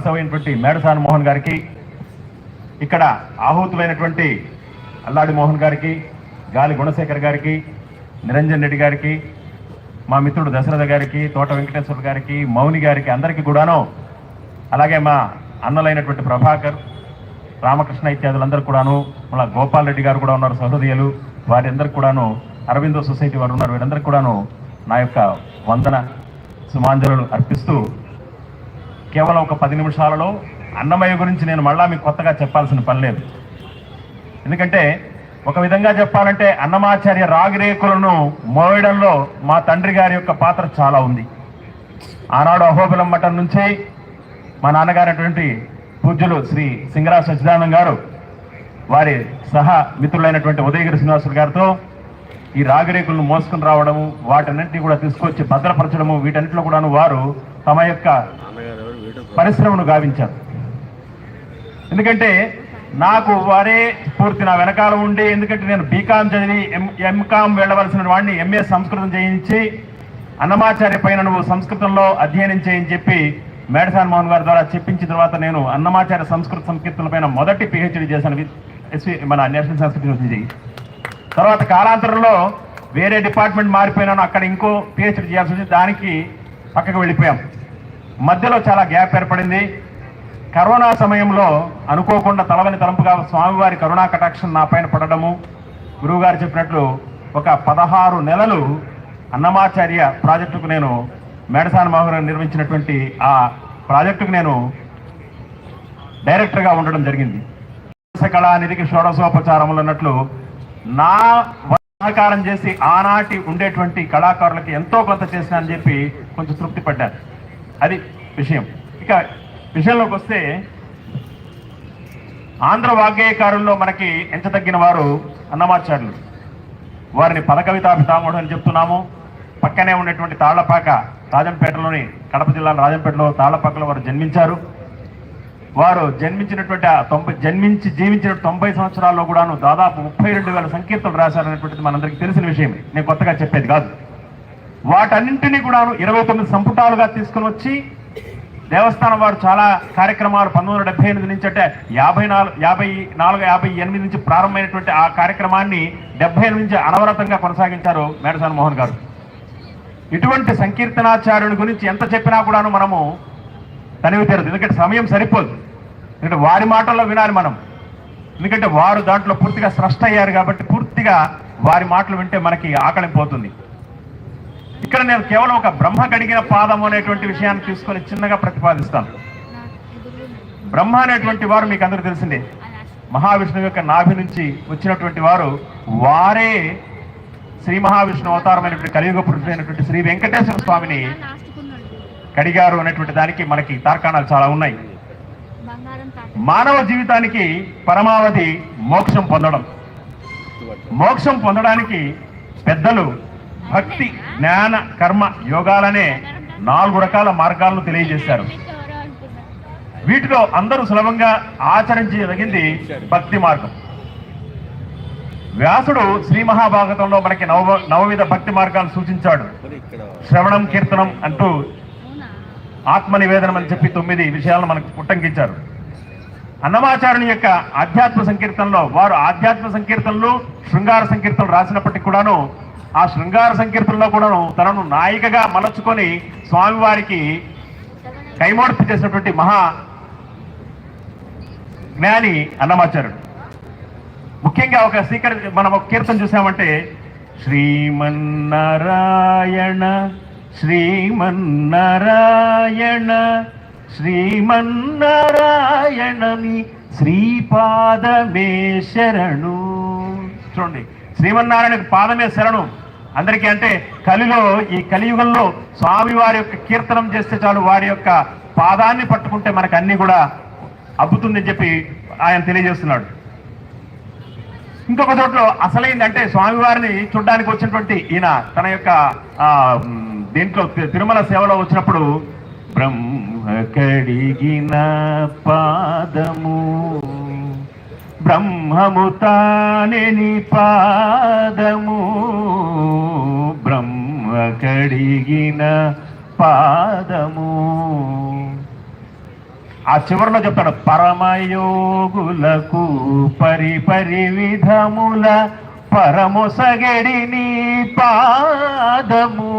సభైనటువంటి మేడసాని మోహన్ గారికి ఇక్కడ ఆహూతులైనటువంటి అల్లాడి మోహన్ గారికి గాలి గుణశేఖర్ గారికి నిరంజన్ రెడ్డి గారికి మా మిత్రుడు దశరథ గారికి తోట వెంకటేశ్వర గారికి మౌని గారికి అందరికీ కూడాను అలాగే మా అన్నలైనటువంటి ప్రభాకర్ రామకృష్ణ ఇత్యాదులందరూ కూడాను మళ్ళా గోపాల్ రెడ్డి గారు కూడా ఉన్నారు సహృదయులు వారి అందరికి కూడాను అరవిందో సొసైటీ వారు ఉన్నారు వీరందరికీ కూడాను నా యొక్క వందన సుమాంజలు అర్పిస్తూ కేవలం ఒక పది నిమిషాలలో అన్నమయ్య గురించి నేను మళ్ళా మీకు కొత్తగా చెప్పాల్సిన పని లేదు. ఎందుకంటే ఒక విధంగా చెప్పాలంటే అన్నమాచార్య రాగిరేకులను మోయడంలో మా తండ్రి గారి యొక్క పాత్ర చాలా ఉంది. ఆనాడు అహోబిలం మఠం నుంచి మా నాన్నగారైనటువంటి పూజ్యులు శ్రీ సింగరా సచ్చిదానందం గారు వారి సహా మిత్రులైనటువంటి ఉదయగిరి శ్రీనివాసులు గారితో ఈ రాగిరేకులను మోసుకుని రావడము వాటన్నింటినీ కూడా తీసుకొచ్చి భద్రపరచడము వీటన్నిటిలో కూడాను వారు తమ యొక్క పరిశ్రమను గావించారు ఎందుకంటే నాకు వారే పూర్తి నా వెనకాల ఉండి ఎందుకంటే నేను బీకామ్ చదివి ఎం ఎంకామ్ వెళ్ళవలసిన వాడిని ఎంఏ సంస్కృతం చేయించి అన్నమాచార్య పైన నువ్వు సంస్కృతంలో అధ్యయనం చేయని చెప్పి మేడసాన్ మోహన్ గారి ద్వారా చెప్పించిన తర్వాత నేను అన్నమాచార్య సంస్కృత సంకీర్తన పైన మొదటి పిహెచ్డి చేశాను ఎస్వి మన నేషనల్ సంస్కృతి యూనివర్సిటీ. తర్వాత కాలాంతరంలో వేరే డిపార్ట్మెంట్ మారిపోయినాను అక్కడ ఇంకో పిహెచ్డి చేయాల్సి వచ్చింది దానికి పక్కకు వెళ్ళిపోయాం. మధ్యలో చాలా గ్యాప్ ఏర్పడింది. కరోనా సమయంలో అనుకోకుండా తలవని తలంపుగా స్వామివారి కరుణా కటాక్షం నా పైన పడడము. గురువుగారు చెప్పినట్లు ఒక పదహారు నెలలు అన్నమాచార్య ప్రాజెక్టుకు నేను మేడసాన మోహన్ నిర్మించినటువంటి ఆ ప్రాజెక్టుకు నేను డైరెక్టర్గా ఉండడం జరిగింది. కళానిధికి షోడశోపచారములు అన్నట్లు నా సహకారం చేసి ఆనాటి ఉండేటువంటి కళాకారులకి ఎంతో కొంత చేసిన అని చెప్పి కొంచెం తృప్తి పడ్డారు. అది విషయం. ఇక విషయంలోకి వస్తే ఆంధ్ర వాగ్గేయకారుల్లో మనకి ఎంచదగ్గిన వారు అన్నమాచార్యులు. వారిని పదకవితా పితామహుడు అని చెప్తున్నాము. పక్కనే ఉన్నటువంటి తాళ్ళపాక రాజంపేటలోని కడప జిల్లా రాజంపేటలో తాళ్ళపాకలో వారు జన్మించారు. వారు జన్మించినటువంటి తొంభై జన్మించి జీవించిన తొంభై సంవత్సరాల్లో కూడాను దాదాపు ముప్పై రెండు వేల సంకీర్తలు రాశారనేటువంటిది మనందరికీ తెలిసిన విషయమే. నేను కొత్తగా చెప్పేది కాదు. వాటన్నింటినీ కూడా ఇరవై తొమ్మిది సంపుటాలుగా తీసుకుని వచ్చి దేవస్థానం వారు చాలా కార్యక్రమాలు పంతొమ్మిది వందల డెబ్బై ఎనిమిది నుంచి అంటే యాభై నాలుగు యాభై నాలుగు యాభై ఎనిమిది నుంచి ప్రారంభమైనటువంటి ఆ కార్యక్రమాన్ని డెబ్బై ఎనిమిది నుంచి అనవరతంగా కొనసాగించారు మేడసాన్ మోహన్ గారు. ఇటువంటి సంకీర్తనాచార్యుని గురించి ఎంత చెప్పినా కూడాను మనము తనివి తీరదు. ఎందుకంటే సమయం సరిపోదు. ఎందుకంటే వారి మాటల్లో వినాలి మనం. ఎందుకంటే వారు దాంట్లో పూర్తిగా స్రష్ట అయ్యారు కాబట్టి పూర్తిగా వారి మాటలు వింటే మనకి ఆకలిపోతుంది ఇక్కడ నేను కేవలం ఒక బ్రహ్మ కడిగిన పాదం అనేటువంటి విషయాన్ని తీసుకొని చిన్నగా ప్రతిపాదిస్తాను. బ్రహ్మ అనేటువంటి వారు మీకు అందరూ తెలిసిందే. మహావిష్ణువు యొక్క నాభి నుంచి వచ్చినటువంటి వారు వారే శ్రీ మహావిష్ణు అవతారమైనటువంటి కలియుగ పురుషుడైనటువంటి శ్రీ వెంకటేశ్వర స్వామిని కడిగారు అనేటువంటి దానికి మనకి తార్కాణాలు చాలా ఉన్నాయి. మానవ జీవితానికి పరమావధి మోక్షం పొందడం. మోక్షం పొందడానికి పెద్దలు భక్తి జ్ఞాన కర్మ యోగాలనే నాలుగు రకాల మార్గాలను తెలియజేశారు. వీటిలో అందరూ సులభంగా ఆచరించదగింది భక్తి మార్గం. వ్యాసుడు శ్రీ మహాభాగతంలో మనకి నవ నవవిధ భక్తి మార్గాలు సూచించాడు. శ్రవణం కీర్తనం అంటూ ఆత్మ నివేదనం అని చెప్పి తొమ్మిది విషయాలను మనకు ఉట్టంకించారు. అన్నమాచార్యుని యొక్క ఆధ్యాత్మ సంకీర్తనలో వారు ఆధ్యాత్మ సంకీర్తనలు శృంగార సంకీర్తనలు రాసినప్పటికీ కూడాను ఆ శృంగార సంకీర్తనలో కూడాను తనను నాయికగా మలచుకొని స్వామివారికి కైమోడ్పు చేసినటువంటి మహా జ్ఞాని అన్నమాచార్యుడు. ముఖ్యంగా ఒక సీకర్ మనం ఒక కీర్తన చూసామంటే శ్రీమన్నారాయణ శ్రీమన్నారాయణ శ్రీమన్నారాయణని శ్రీపాదమే శరణు చూడండి శ్రీమన్నారాయణకు పాదమే శరణు అందరికీ అంటే కలిలో ఈ కలియుగంలో స్వామివారి యొక్క కీర్తనం చేస్తే చాలు వారి యొక్క పాదాన్ని పట్టుకుంటే మనకు అన్ని కూడా అబ్బుతుందని చెప్పి ఆయన తెలియజేస్తున్నాడు. ఇంకొక చోట్ల అసలైందంటే స్వామివారిని చూడ్డానికి వచ్చినటువంటి ఈయన తన యొక్క ఆ, దీంట్లో తి- తిరుమల సేవలో వచ్చినప్పుడు బ్రహ్మ కడిగిన పాదము బ్రహ్మము తానే పాదము. బ్రహ్మ కడిగిన పాదము. ఆ చివరిలో చెప్తాడు పరమయోగులకు పరి విధముల పరమొసగడి నీ పాదము.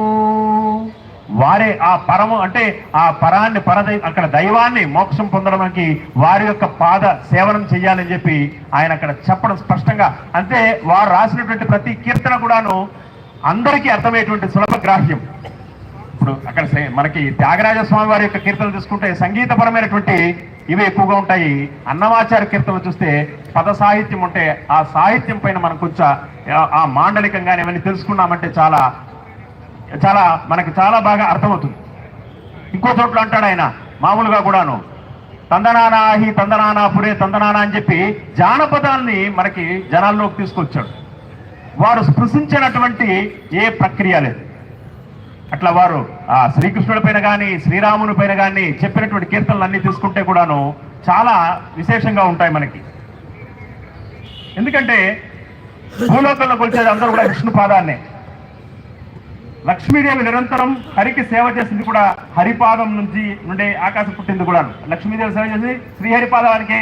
వారే ఆ పరము అంటే ఆ పరాన్ని పరదై అక్కడ దైవాన్ని మోక్షం పొందడానికి వారి యొక్క పాద సేవనం చేయాలని చెప్పి ఆయన అక్కడ చెప్పడం స్పష్టంగా. అంటే వారు రాసినటువంటి ప్రతి కీర్తన కూడాను అందరికీ అర్థమయ్యేటువంటి సులభ గ్రాహ్యం ఇప్పుడు అక్కడ మనకి త్యాగరాజ స్వామి వారి యొక్క కీర్తనలు తీసుకుంటే సంగీతపరమైనటువంటి ఇవి ఎక్కువగా ఉంటాయి. అన్నమాచార్య కీర్తనలు చూస్తే పద సాహిత్యం ఉంటే ఆ సాహిత్యం పైన మనకు కొంచెం ఆ- ఆ మాండలికంగా ఇవన్నీ తెలుసుకున్నామంటే చాలా చాలా మనకి చాలా బాగా అర్థమవుతుంది. ఇంకో చోట్ల అంటాడు ఆయన మామూలుగా కూడాను. తందనానా హి తందనానా పురే తందనానా అని చెప్పి జానపదాల్ని మనకి జనాల్లోకి తీసుకొచ్చాడు. వారు స్పృశించినటువంటి ఏ ప్రక్రియ లేదు. అట్లా వారు ఆ శ్రీకృష్ణుడి పైన కానీ శ్రీరాముని పైన కానీ చెప్పినటువంటి కీర్తనలు అన్ని తీసుకుంటే కూడాను చాలా విశేషంగా ఉంటాయి మనకి. ఎందుకంటే భూలోకంలో కొలిచేది అందరూ కూడా విష్ణు పాదాన్నే. లక్ష్మీదేవి నిరంతరం హరికి సేవ చేసింది కూడా హరిపాదం నుంచి నుండి ఆకాశం పుట్టింది కూడాను. లక్ష్మీదేవి సేవ చేసింది శ్రీహరిపాదానికి.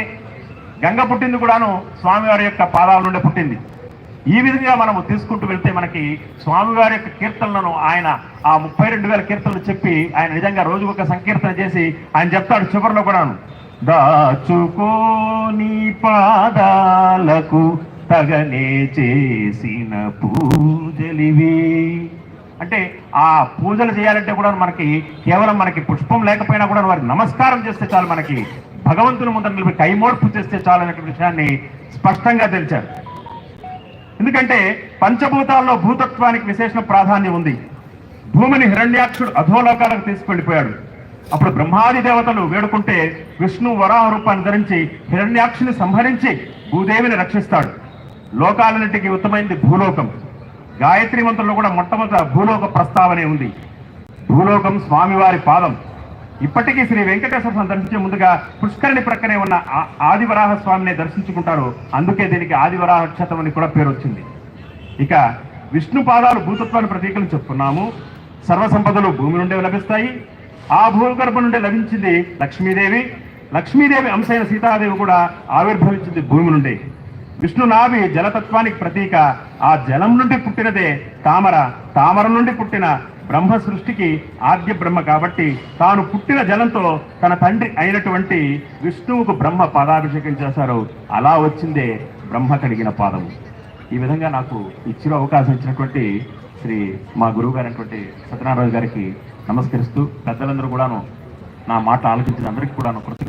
గంగ పుట్టింది కూడాను స్వామివారి యొక్క పాదాల నుండే పుట్టింది. ఈ విధంగా మనము తీసుకుంటూ వెళ్తే మనకి స్వామివారి యొక్క కీర్తనలను ఆయన ఆ ముప్పై రెండు వేల కీర్తనలు చెప్పి ఆయన నిజంగా రోజు ఒక సంకీర్తన చేసి ఆయన చెప్తాడు చివరిలో కూడాను. దాచుకోని పాదాలకు తగనే చేసిన పూజలివి. అంటే ఆ పూజలు చేయాలంటే కూడా మనకి కేవలం మనకి పుష్పం లేకపోయినా కూడా వారికి నమస్కారం చేస్తే చాలు మనకి. భగవంతుని ముందర నిలిపి కైమోడ్పు చేస్తే చాలు అనేటువంటి విషయాన్ని స్పష్టంగా తెలిచారు. ఎందుకంటే పంచభూతాల్లో భూతత్వానికి విశేషణ ప్రాధాన్యం ఉంది. భూమిని హిరణ్యాక్షుడు అధోలోకాలకు తీసుకెళ్ళిపోయాడు అప్పుడు బ్రహ్మాది దేవతలు వేడుకుంటే విష్ణు వరాహ రూపాన్ని ధరించి హిరణ్యాక్షుని సంహరించి భూదేవిని రక్షిస్తాడు. లోకాలన్నిటికీ ఉత్తమైంది భూలోకం. గాయత్రి మంత్రంలో కూడా మొట్టమొదట భూలోక ప్రస్తావనే ఉంది. భూలోకం స్వామివారి పాదం. ఇప్పటికీ శ్రీ వెంకటేశ్వర దర్శించే ముందుగా పుష్కరిణి ప్రక్కనే ఉన్న ఆదివరాహ స్వామిని దర్శించుకుంటారు. అందుకే దీనికి ఆదివరాహ క్షేత్రం అని కూడా పేరు వచ్చింది. ఇక విష్ణు పాదాలు భూతత్వాన్ని ప్రతీకలు చెప్తున్నాము సర్వ సంపదలు భూమి నుండే లభిస్తాయి. ఆ భూగర్భం నుండి లభించింది లక్ష్మీదేవి. లక్ష్మీదేవి అంశైన సీతాదేవి కూడా ఆవిర్భవించింది భూమి నుండి. విష్ణు నాభి జలతత్వానికి ప్రతీక. ఆ జలం నుండి పుట్టినదే తామర. తామర నుండి పుట్టిన బ్రహ్మ సృష్టికి ఆద్య బ్రహ్మ కాబట్టి తాను పుట్టిన జలంతో తన తండ్రి అయినటువంటి విష్ణువుకు బ్రహ్మ పాదాభిషేకం చేశారు. అలా వచ్చిందే బ్రహ్మ కడిగిన పాదము. ఈ విధంగా నాకు ఇచ్చిన అవకాశం ఇచ్చినటువంటి శ్రీ మా గురువు గారైనటువంటి సత్యనారాయణ గారికి నమస్కరిస్తూ పెద్దలందరూ కూడాను నా మాట ఆలోచించిన అందరికీ కూడాను కృతజ్ఞ